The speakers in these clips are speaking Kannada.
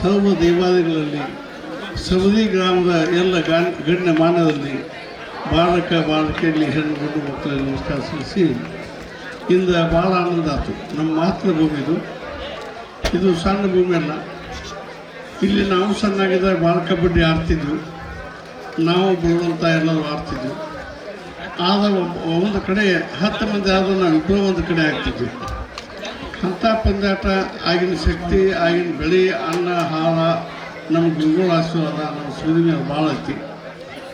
ಸರ್ವ ದೇವಾಲಯಗಳಲ್ಲಿ ಸವದಿ ಗ್ರಾಮದ ಎಲ್ಲ ಗಣ್ಯ ಮಾನದಲ್ಲಿ ಬಾಲಕ ಬಾಲಕಿಯಲ್ಲಿ ಹೆಣ್ಣು, ಗಂಡು ಮಕ್ಕಳಲ್ಲಿ ನಮಸ್ಕಾರ ಸಲ್ಲಿಸಿ, ಇಂದ ಭಾಳ ಆನಂದ ಆಯಿತು. ನಮ್ಮ ಮಾತೃಭೂಮಿ ಇದು. ಇದು ಸಣ್ಣ ಭೂಮಿ ಅಲ್ಲ. ಇಲ್ಲಿ ನಾವು ಸಣ್ಣಾಗಿದ್ದಾಗ ಭಾಳ ಕಬಡ್ಡಿ ಆಡ್ತಿದ್ವಿ. ನಾವು ಬರುವಂಥ ಎಲ್ಲರೂ ಆಡ್ತಿದ್ವಿ. ಆದ ಒಂದು ಕಡೆ ಹತ್ತು ಮಂದಿ ಆದರೂ ನಾವು ಇಬ್ಬರು ಒಂದು ಕಡೆ ಆಗ್ತಿದ್ವಿ. ಅಂಥ ಪಂದ್ಯಾಟ, ಆಗಿನ ಶಕ್ತಿ, ಆಗಿನ ಬೆಳೆ, ಅನ್ನ ಹಾಳ ನಮ್ಮ ಗುರುಗಳ ಆಶೀರ್ವಾದ, ನಮ್ಮ ಸೂರ್ಯನ ಭಾಳ ಐತಿ.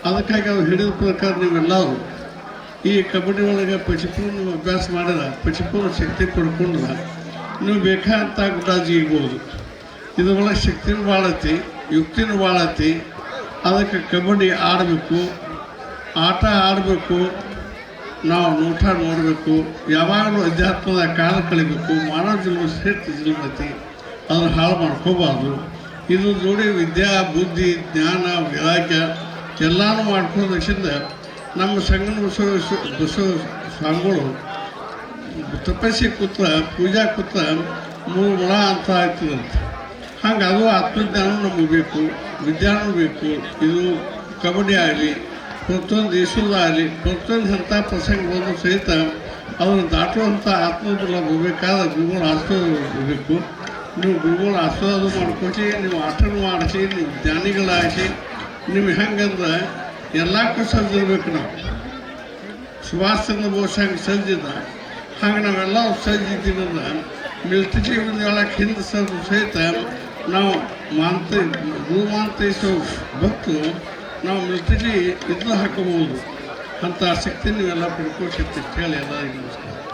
ಅದಕ್ಕಾಗಿ ಅವ್ರು ಹಿಡಿದ ಪ್ರಕಾರ ನೀವೆಲ್ಲರೂ ಈ ಕಬಡ್ಡಿ ಒಳಗೆ ಪಚಿಪೂರ್ಣ ಅಭ್ಯಾಸ ಮಾಡಿದ ಪಚಿಪೂರ್ಣ ಶಕ್ತಿ ಪಡ್ಕೊಂಡ್ರೆ ನೀವು ಬೇಕಾದಂಥ ಗುಡ್ಡಾಜಿ ಇರ್ಬೋದು. ಇದ್ರೊಳಗೆ ಶಕ್ತಿನೂ ಭಾಳ ಐತಿ, ಯುಕ್ತಿನೂ ಭಾಳ ಐತಿ. ಅದಕ್ಕೆ ಕಬಡ್ಡಿ ಆಡಬೇಕು, ಆಟ ಆಡಬೇಕು ನಾವು ನೋಟ ನೋಡಬೇಕು, ಯಾವಾಗಲೂ ಅಧ್ಯಾತ್ಮದ ಕಾಲ ಕಳಿಬೇಕು ಮಾನವ ಜನ್ಮ ಶ್ರೇಷ್ಠ ಜನ್ಮತಿ ಅದನ್ನು ಹಾಳು ಮಾಡ್ಕೋಬಾರ್ದು. ಇದು ಜೋಡಿ ವಿದ್ಯಾ, ಬುದ್ಧಿ, ಜ್ಞಾನ, ವೈರಾಗ್ಯ ಎಲ್ಲನೂ ಮಾಡ್ಕೊಳ್ಳೋದ್ರಿಂದ ನಮ್ಮ ಸಂಗನ ಬಸವ ಬಸವ ಸ್ವಾಮಿಗಳು ತಪಸ್ಸಿ ಕೂತ ಪೂಜಾ ಕೂತ ಮೂರು ಗುಣ ಅಂತ ಆಯ್ತದಂತೆ. ಹಂಗೆ ಅದು ಆತ್ಮಜ್ಞಾನ ನಮಗೆ ಬೇಕು ವಿಜ್ಞಾನ ಬೇಕು. ಇದು ಕಬಡ್ಡಿ ಆಗಲಿ ಪ್ರತಿಯೊಂದು ಈಶ್ವರದಾಗಲಿ ಪ್ರತಿಯೊಂದು ಅಂಥ ಪ್ರಸಂಗ ಬಂದು ಸಹಿತ ಅವನು ದಾಟುವಂಥ ಆತ್ಮಬಲ ಹೋಗಬೇಕಾದ ಗುರುಗಳ ಆಶೀರ್ವಾದ ಹೋಗಬೇಕು ನೀವು ಗುರುಗಳ ಆಶೀರ್ವಾದ ಮಾಡ್ಕೊಸಿ ನೀವು ಆಟನ ಮಾಡಿಸಿ, ನೀವು ಜ್ಞಾನಿಗಳಾಗಿ, ನೀವು ಹೆಂಗಂದ್ರೆ ಎಲ್ಲಕ್ಕೂ ಸಜ್ಜಿರ್ಬೇಕು ನಾವು. ಸುಭಾಷ್ ಚಂದ್ರ ಬೋಸ್ ಹಂಗೆ ಸಜ್ಜಿದ? ಹಂಗೆ ನಾವೆಲ್ಲ ಸಜ್ಜಿದ್ದೀವಂದ್ರೆ ಮಿಲ್ಟ್ರಿ ಒಂದು ಹೇಳಕ್ಕೆ ಹಿಂದೆ ಸದ್ದು ಸಹಿತ ನಾವು ಮಾಂತ ಮಾಂತೈಸೋ ಭಕ್ತರು ನಾವು ಮಿಲ್ಟ್ರಿ ಇದನ್ನ ಹಾಕೋಬಹುದು. ಅಂತ ಶಕ್ತಿ ನೀವೆಲ್ಲ ಪಡ್ಕೋ ಹೇಳಿ ಎಲ್ಲರಿಗೂ ನಮಸ್ಕಾರ